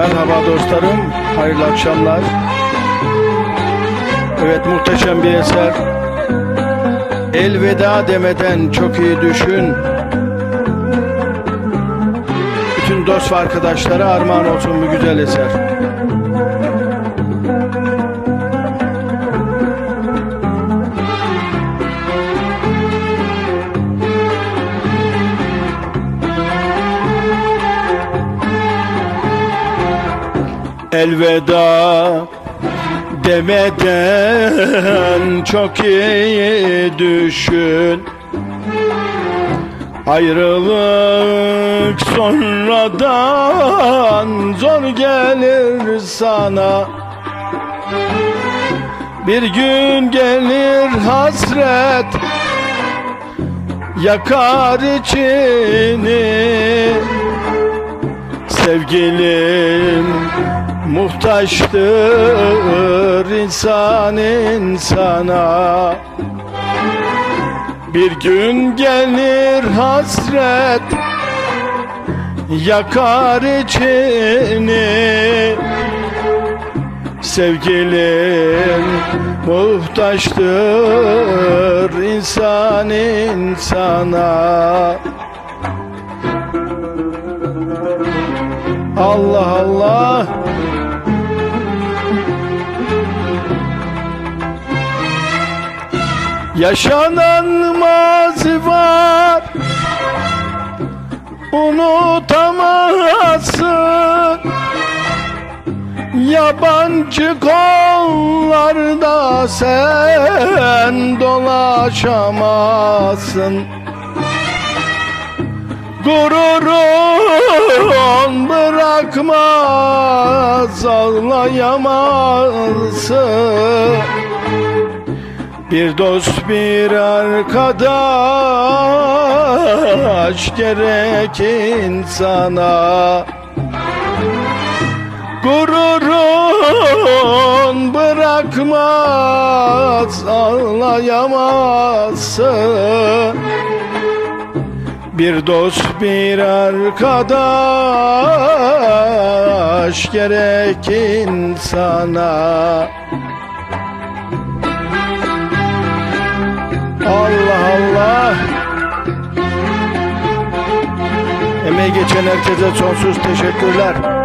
Merhaba dostlarım, hayırlı akşamlar. Evet muhteşem bir eser. Elveda demeden çok iyi düşün. Bütün dost ve arkadaşlara armağan olsun bu güzel eser. Elveda demeden çok iyi düşün. Ayrılık sonradan zor gelir sana. Bir gün gelir hasret yakar içini Sevgilim muhtaçtır insan insana. Bir gün gelir hasret yakar içini. Sevgilim muhtaçtır insan insana Allah Allah. Yaşanan mazi var. Unutamazsın. Yabancı kollarda sen dolaşamazsın Gururun bırakmaz ağlayamazsın. Bir dost bir arkadaş gerek insana. Gururun bırakmaz ağlayamazsın bir dost bir arkadaş gerek insana Allah Allah Emeği geçen herkese sonsuz teşekkürler.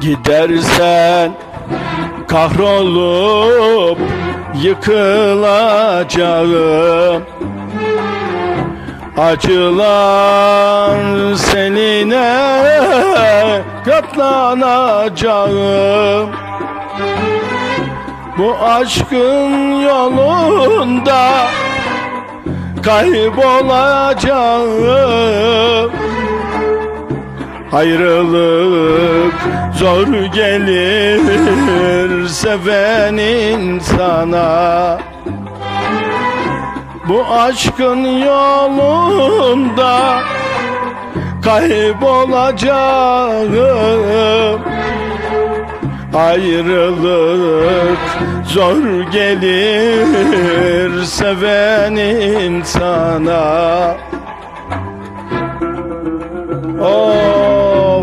Gidersen kahrolup yıkılacağım. Acılar seninle katlanacağım Bu aşkın yolunda kaybolacağım Ayrılık zor gelir seven insana. Bu aşkın yolunda kaybolacağım. Ayrılık zor gelir seven insana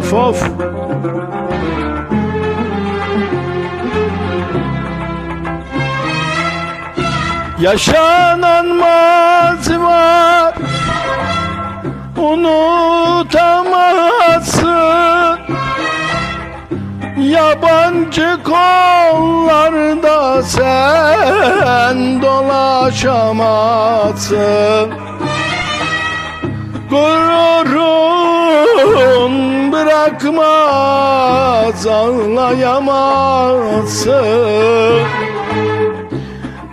Of of Yaşanan mazi var. Unutamazsın. Yabancı kollarda sen dolaşamazsın. Gururun bırakmaz ağlayamazsın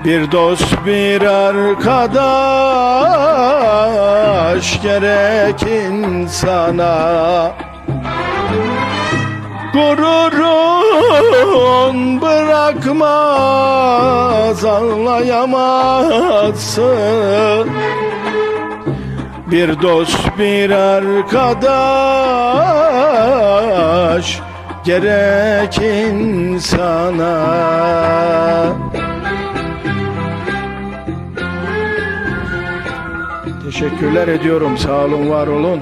Bir dost bir arkadaş gerek insana. Gururun bırakmaz anlayamazsın Bir dost bir arkadaş gerek insana. Teşekkürler ediyorum sağ olun var olun